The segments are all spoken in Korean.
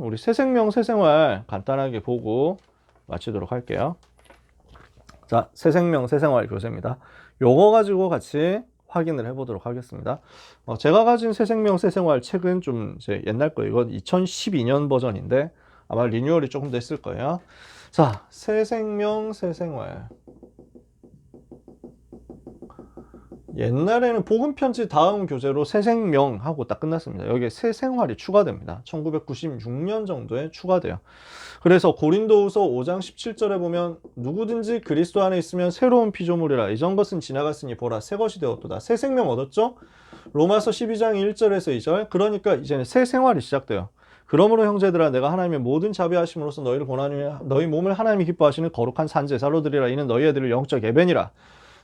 우리 새 생명 새 생활 간단하게 보고 마치도록 할게요. 자, 새 생명 새 생활 교재입니다. 요거 가지고 같이 확인을 해보도록 하겠습니다. 어, 제가 가진 새 생명 새 생활 책은 좀 이제 옛날 거 이건 2012년 버전인데 아마 리뉴얼이 조금 됐을 거예요. 자, 새 생명 새 생활. 옛날에는 복음편지 다음 교재로 새생명 하고 딱 끝났습니다. 여기에 새생활이 추가됩니다. 1996년 정도에 추가돼요. 그래서 고린도후서 5장 17절에 보면 누구든지 그리스도 안에 있으면 새로운 피조물이라 이전 것은 지나갔으니 보라 새 것이 되었도다. 새 생명 얻었죠? 로마서 12장 1절에서 2절. 그러니까 이제는 새 생활이 시작돼요. 그러므로 형제들아 내가 하나님의 모든 자비하심으로써 너희를 고나니 너희 몸을 하나님이 기뻐하시는 거룩한 산제사로 드리라 이는 너희 애들을 영적 예배니라.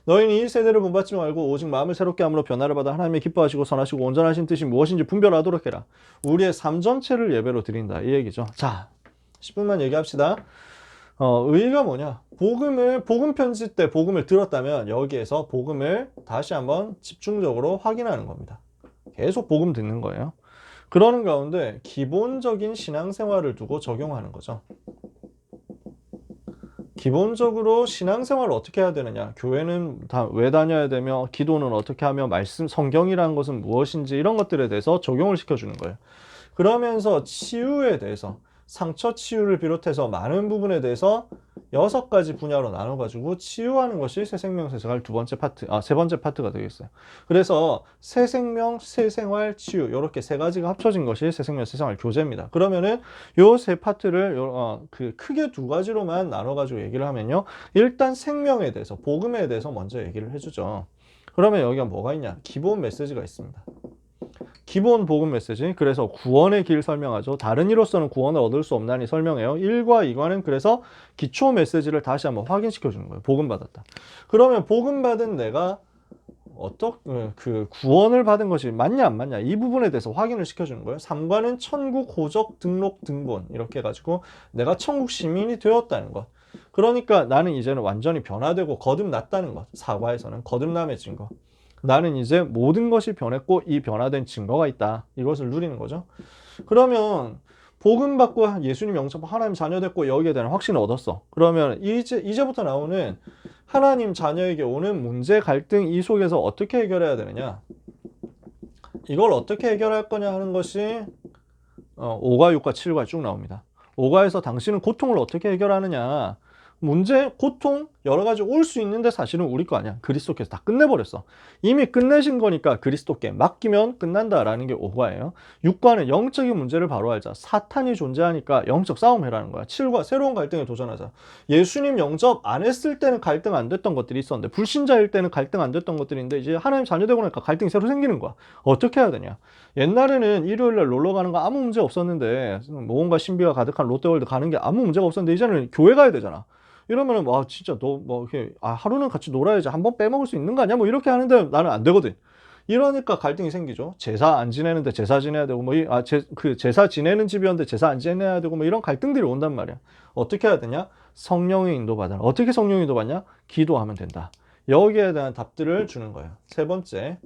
너희는 이 세대를 본받지 말고 오직 마음을 새롭게 함으로 변화를 받아 하나님의 기뻐하시고 선하시고 온전하신 뜻이 무엇인지 분별하도록 해라. 우리의 삶 전체를 예배로 드린다. 이 얘기죠. 자, 10분만 얘기합시다. 어, 의의가 뭐냐? 복음을 복음 편지 때 복음을 들었다면 여기에서 복음을 다시 한번 집중적으로 확인하는 겁니다. 계속 복음 듣는 거예요. 그러는 가운데 기본적인 신앙생활을 두고 적용하는 거죠. 기본적으로 신앙생활을 어떻게 해야 되느냐? 교회는 다 왜 다녀야 되며 기도는 어떻게 하며 말씀 성경이라는 것은 무엇인지 이런 것들에 대해서 적용을 시켜주는 거예요. 그러면서 치유에 대해서 상처 치유를 비롯해서 많은 부분에 대해서 여섯 가지 분야로 나눠 가지고 치유하는 것이 새 생명 새 생활 두 번째 파트, 아, 세 번째 파트가 되겠어요. 그래서 새 생명, 새 생활, 치유, 이렇게 세 가지가 합쳐진 것이 새 생명, 새 생활 교재입니다. 그러면은 요 세 파트를 요, 어, 그 크게 두 가지로만 나눠 가지고 얘기를 하면요. 일단 생명에 대해서, 복음에 대해서 먼저 얘기를 해주죠. 그러면 여기가 뭐가 있냐? 기본 메시지가 있습니다. 기본 복음 메시지. 그래서 구원의 길 설명하죠. 다른 이로서는 구원을 얻을 수 없나니 설명해요. 1과 2과는 그래서 기초 메시지를 다시 한번 확인시켜 주는 거예요. 복음 받았다. 그러면 복음 받은 내가 어떤 그 구원을 받은 것이 맞냐 안 맞냐 이 부분에 대해서 확인을 시켜주는 거예요. 3과는 천국 호적 등록 등본 이렇게 해가지고 내가 천국 시민이 되었다는 것. 그러니까 나는 이제는 완전히 변화되고 거듭났다는 것. 4과에서는 거듭남의 증거. 나는 이제 모든 것이 변했고 이 변화된 증거가 있다. 이것을 누리는 거죠. 그러면 복음 받고 예수님 영접 하나님 자녀 됐고 여기에 대한 확신을 얻었어. 그러면 이제 이제부터 나오는 하나님 자녀에게 오는 문제 갈등 이 속에서 어떻게 해결해야 되느냐? 이걸 어떻게 해결할 거냐 하는 것이 어, 5과 6과 7과 쭉 나옵니다. 5과에서 당신은 고통을 어떻게 해결하느냐? 문제, 고통, 여러 가지 올 수 있는데 사실은 우리 거 아니야. 그리스도께서 다 끝내버렸어. 이미 끝내신 거니까 그리스도께 맡기면 끝난다라는 게 5과예요. 6과는 영적인 문제를 바로 알자. 사탄이 존재하니까 영적 싸움 해라는 거야. 7과 새로운 갈등에 도전하자. 예수님 영접 안 했을 때는 갈등 안 됐던 것들이 있었는데 불신자일 때는 갈등 안 됐던 것들인데 이제 하나님 자녀 되고 나니까 갈등이 새로 생기는 거야. 어떻게 해야 되냐? 옛날에는 일요일날 놀러 가는 거 아무 문제 없었는데 모험과 신비가 가득한 롯데월드 가는 게 아무 문제가 없었는데 이제는 교회 가야 되잖아. 이러면은 와 진짜 너 뭐 이렇게 아 하루는 같이 놀아야지 한 번 빼먹을 수 있는 거 아니야? 뭐 이렇게 하는데 나는 안 되거든. 이러니까 갈등이 생기죠. 제사 안 지내는데 제사 지내야 되고 뭐아제그 제사 지내는 집이었는데 제사 안 지내야 되고 뭐 이런 갈등들이 온단 말이야. 어떻게 해야 되냐? 성령의 인도 받아. 어떻게 성령 인도 받냐? 기도하면 된다. 여기에 대한 답들을 주는 거예요. 세 번째.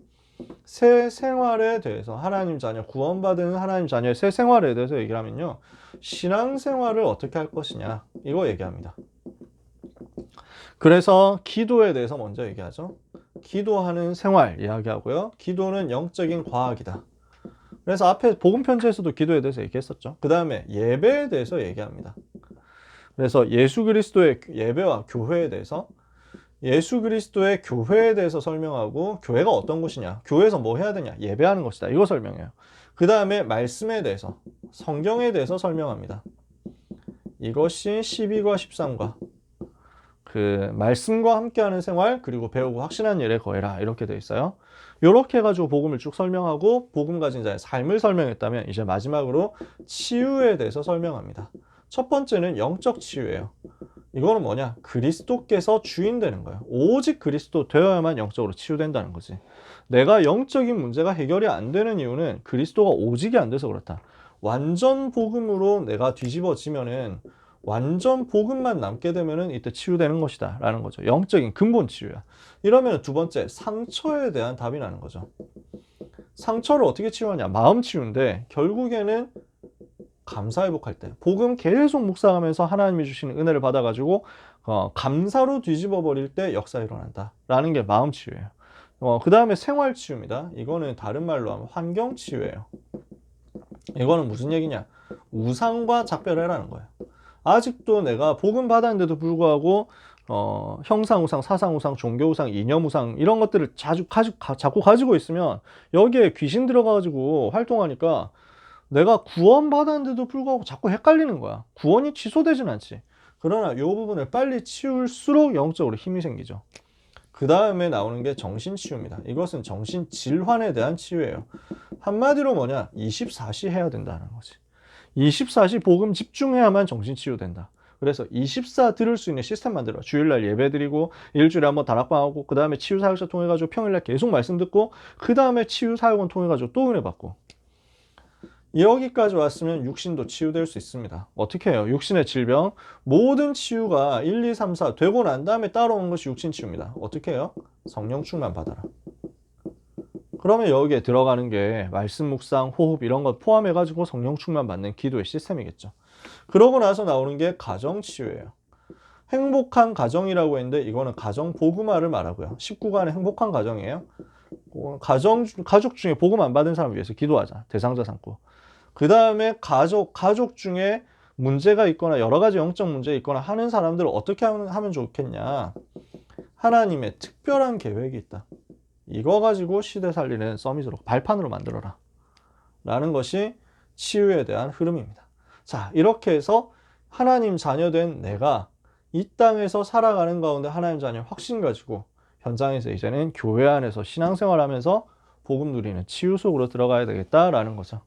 새 생활에 대해서 하나님 자녀 구원받은 하나님 자녀의 새 생활에 대해서 얘기를 하면요. 신앙 생활을 어떻게 할 것이냐. 이거 얘기합니다. 그래서 기도에 대해서 먼저 얘기하죠. 기도하는 생활 이야기하고요. 기도는 영적인 과학이다. 그래서 앞에 복음 편지에서도 기도에 대해서 얘기했었죠. 그 다음에 예배에 대해서 얘기합니다. 그래서 예수 그리스도의 예배와 교회에 대해서 예수 그리스도의 교회에 대해서 설명하고 교회가 어떤 곳이냐, 교회에서 뭐 해야 되냐, 예배하는 것이다. 이거 설명해요. 그 다음에 말씀에 대해서 성경에 대해서 설명합니다. 이것이 12과 13과 그 말씀과 함께하는 생활 그리고 배우고 확신한 일에 거해라 이렇게 돼 있어요. 이렇게 해가지고 복음을 쭉 설명하고 복음 가진 자의 삶을 설명했다면 이제 마지막으로 치유에 대해서 설명합니다. 첫 번째는 영적 치유예요. 이거는 뭐냐? 그리스도께서 주인 되는 거예요. 오직 그리스도 되어야만 영적으로 치유된다는 거지. 내가 영적인 문제가 해결이 안 되는 이유는 그리스도가 오직이 안 돼서 그렇다. 완전 복음으로 내가 뒤집어지면은 완전 복음만 남게 되면은 이때 치유되는 것이다 라는 거죠. 영적인 근본 치유야. 이러면 두 번째 상처에 대한 답이 나는 거죠. 상처를 어떻게 치유하냐? 마음 치유인데 결국에는 감사 회복할 때 복음 계속 묵상하면서 하나님이 주시는 은혜를 받아 가지고 어, 감사로 뒤집어 버릴 때 역사 일어난다 라는 게 마음 치유예요. 어, 그 다음에 생활 치유입니다. 이거는 다른 말로 하면 환경 치유예요. 이거는 무슨 얘기냐? 우상과 작별해라는 거예요. 아직도 내가 복음 받았는데도 불구하고 어, 형상 우상, 사상 우상, 종교 우상, 이념 우상 이런 것들을 자주 가, 자꾸 가지고 있으면 여기에 귀신 들어가가지고 활동하니까 내가 구원 받았는데도 불구하고 자꾸 헷갈리는 거야. 구원이 취소되진 않지. 그러나 이 부분을 빨리 치울수록 영적으로 힘이 생기죠. 그 다음에 나오는 게 정신치유입니다. 이것은 정신 질환에 대한 치유예요. 한마디로 뭐냐? 24시 해야 된다는 거지. 24시 복음 집중해야만 정신치유 된다. 그래서 24 들을 수 있는 시스템 만들어. 주일날 예배 드리고, 일주일에 한번 다락방하고, 그 다음에 치유 사역자 통해가지고 평일날 계속 말씀 듣고, 그 다음에 치유 사역원 통해가지고 또 은혜 받고. 여기까지 왔으면 육신도 치유될 수 있습니다. 어떻게 해요? 육신의 질병, 모든 치유가 1, 2, 3, 4 되고 난 다음에 따라오는 것이 육신 치유입니다. 어떻게 해요? 성령 충만 받아라. 그러면 여기에 들어가는 게 말씀 묵상, 호흡 이런 것 포함해 가지고 성령 충만 받는 기도의 시스템이겠죠. 그러고 나서 나오는 게 가정 치유예요. 행복한 가정이라고 했는데 이거는 가정 복음화를 말하고요. 19간의 행복한 가정이에요. 어, 가정 가족 중에 복음 안 받은 사람을 위해서 기도하자. 대상자 삼고. 그 다음에 가족 가족 중에 문제가 있거나 여러 가지 영적 문제 있거나 하는 사람들을 어떻게 하면 좋겠냐? 하나님의 특별한 계획이 있다. 이거 가지고 시대 살리는 서밋으로 발판으로 만들어라. 라는 것이 치유에 대한 흐름입니다. 자, 이렇게 해서 하나님 자녀된 내가 이 땅에서 살아가는 가운데 하나님 자녀 확신 가지고 현장에서 이제는 교회 안에서 신앙생활 하면서 복음 누리는 치유 속으로 들어가야 되겠다라는 거죠.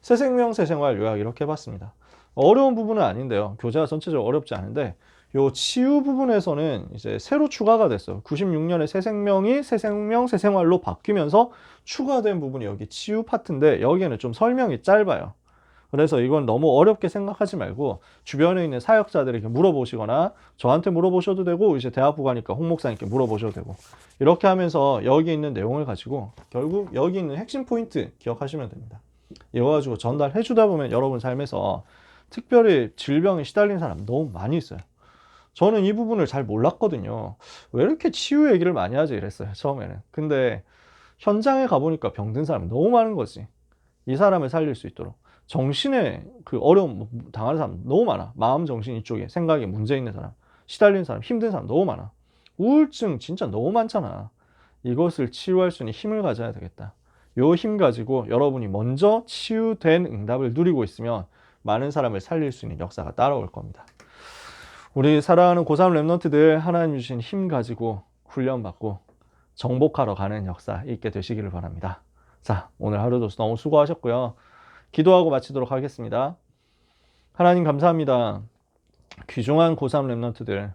새 생명, 새 생활 요약 이렇게 해봤습니다. 어려운 부분은 아닌데요. 교재가 전체적으로 어렵지 않은데 요 치유 부분에서는 이제 새로 추가가 됐어요. 96년에 새 생명이 새 생명, 새 생활로 바뀌면서 추가된 부분이 여기 치유 파트인데 여기에는 좀 설명이 짧아요. 그래서 이건 너무 어렵게 생각하지 말고 주변에 있는 사역자들에게 물어보시거나 저한테 물어보셔도 되고 이제 대학부 가니까 홍 목사님께 물어보셔도 되고 이렇게 하면서 여기 있는 내용을 가지고 결국 여기 있는 핵심 포인트 기억하시면 됩니다. 이거 가지고 전달해 주다 보면 여러분 삶에서 특별히 질병에 시달린 사람 너무 많이 있어요. 저는 이 부분을 잘 몰랐거든요. 왜 이렇게 치유 얘기를 많이 하지 이랬어요, 처음에는. 근데 현장에 가보니까 병든 사람이 너무 많은 거지. 이 사람을 살릴 수 있도록. 정신에 그 어려움 당하는 사람 너무 많아. 마음, 정신 이쪽에 생각에 문제 있는 사람, 시달리는 사람, 힘든 사람 너무 많아. 우울증 진짜 너무 많잖아. 이것을 치유할 수 있는 힘을 가져야 되겠다. 요 힘 가지고 여러분이 먼저 치유된 응답을 누리고 있으면 많은 사람을 살릴 수 있는 역사가 따라올 겁니다. 우리 사랑하는 고3 랩런트들 하나님 주신 힘 가지고 훈련받고 정복하러 가는 역사 있게 되시기를 바랍니다. 자, 오늘 하루도 너무 수고하셨고요. 기도하고 마치도록 하겠습니다. 하나님 감사합니다. 귀중한 고3 랩런트들,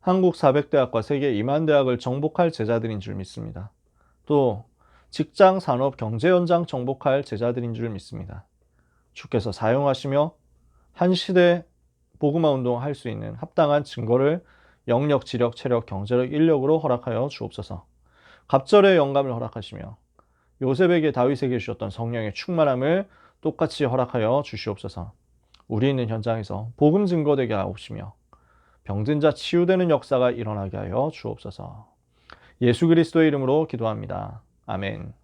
한국 400대학과 세계 2만 대학을 정복할 제자들인 줄 믿습니다. 또 직장, 산업, 경제 현장 정복할 제자들인 줄 믿습니다. 주께서 사용하시며 한 시대 복음화 운동 할 수 있는 합당한 증거를 영력, 지력, 체력, 경제력, 인력으로 허락하여 주옵소서. 갑절의 영감을 허락하시며 요셉에게 다윗에게 주셨던 성령의 충만함을 똑같이 허락하여 주시옵소서. 우리 있는 현장에서 복음 증거되게 하옵시며 병든 자 치유되는 역사가 일어나게 하여 주옵소서. 예수 그리스도의 이름으로 기도합니다. 아멘.